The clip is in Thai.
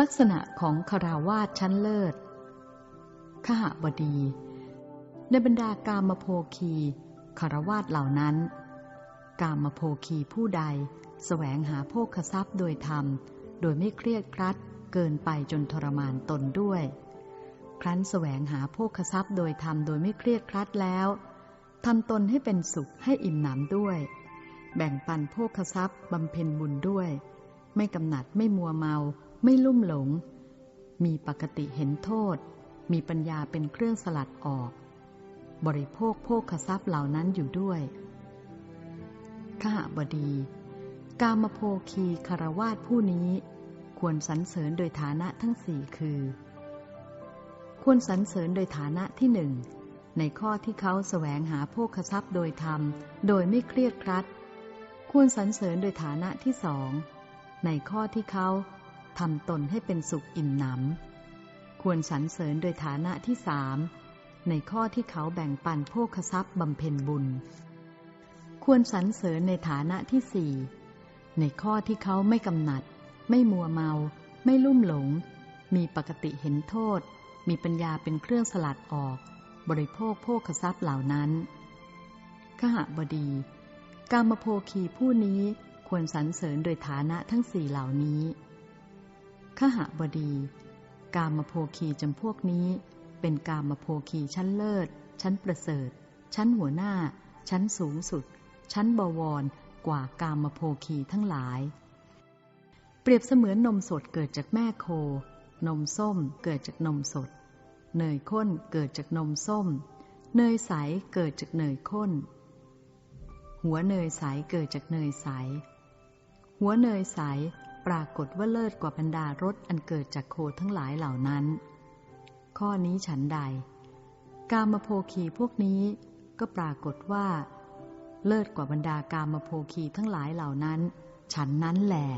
ลักษณะของคาราวาสชั้นเลิศขหบดี ในบรรดากามโภคีคารวาสเหล่านั้น กามโภคีผู้ใดสแสวงหาโภคทรัพย์โดยธรรม โดยไม่เครียดครัดเกินไปจนทรมานตนด้วย ครั้นสแสวงหาโภคทรัพย์โดยธรรมโดยไม่เครียดครัดแล้วทำตนให้เป็นสุขให้อิ่มหนำด้วย แบ่งปันโภคทรัพย์บำเพ็ญบุญด้วย ไม่กำหนัดไม่มัวเมา ไม่ลุ่มหลง มีปกติเห็นโทษ มีปัญญาเป็นเครื่องสลัดออก บริโภคโภคทรัพย์เหล่านั้นอยู่ด้วยขหบดี กามโภคีคารวาสผู้นี้ ควรสรรเสริญโดยฐานะทั้งสี่คือ ควรสรรเสริญโดยฐานะที่หนึ่งในข้อที่เขาแสวงหาโภคทรัพย์โดยธรรม โดยไม่เครียดครัด ควรสรรเสริญโดยฐานะที่สอง ในข้อที่เขา ทำตนให้เป็นสุขอิ่มหนำควรสรรเสริญโดยฐานะที่สามในข้อที่เขาแบ่งปันโภคทรัพย์บำเพ็ญบุญ ควรสรรเสริญในฐานะที่สี่ในข้อที่เขาไม่กำหนัด ไม่มัวเมา ไม่ลุ่มหลง มีปกติเห็นโทษ มีปัญญาเป็นเครื่องสลัดออก บริโภคโภคทรัพย์เหล่านั้นขหบดี กามโภคีผู้นี้ควรสรรเสริญโดยฐานะทั้งสี่เหล่านี้ ขหบดี กามโภคีจำพวกนี้ เป็นกามโภคีชั้นเลิศ ชั้นประเสริฐ ชั้นหัวหน้า ชั้นสูงสุด ชั้นบวรกว่ากามโภคีทั้งหลาย เปรียบเสมือนนมสดเกิดจากแม่โค นมส้มเกิดจากนมสด เนยข้นเกิดจากนมส้ม เนยใสเกิดจากเนยข้น หัวเนยใสเกิดจากเนยใส หัวเนยใส ปรากฏว่าเลิศกว่าบรรดารสอันเกิดจากโคทั้งหลายเหล่านั้น ข้อนี้ฉันใด กามโภคีพวกนี้ก็ปรากฏว่า เลิศกว่าบรรดากามโภคีทั้งหลายเหล่านั้น ฉันนั้นแหละ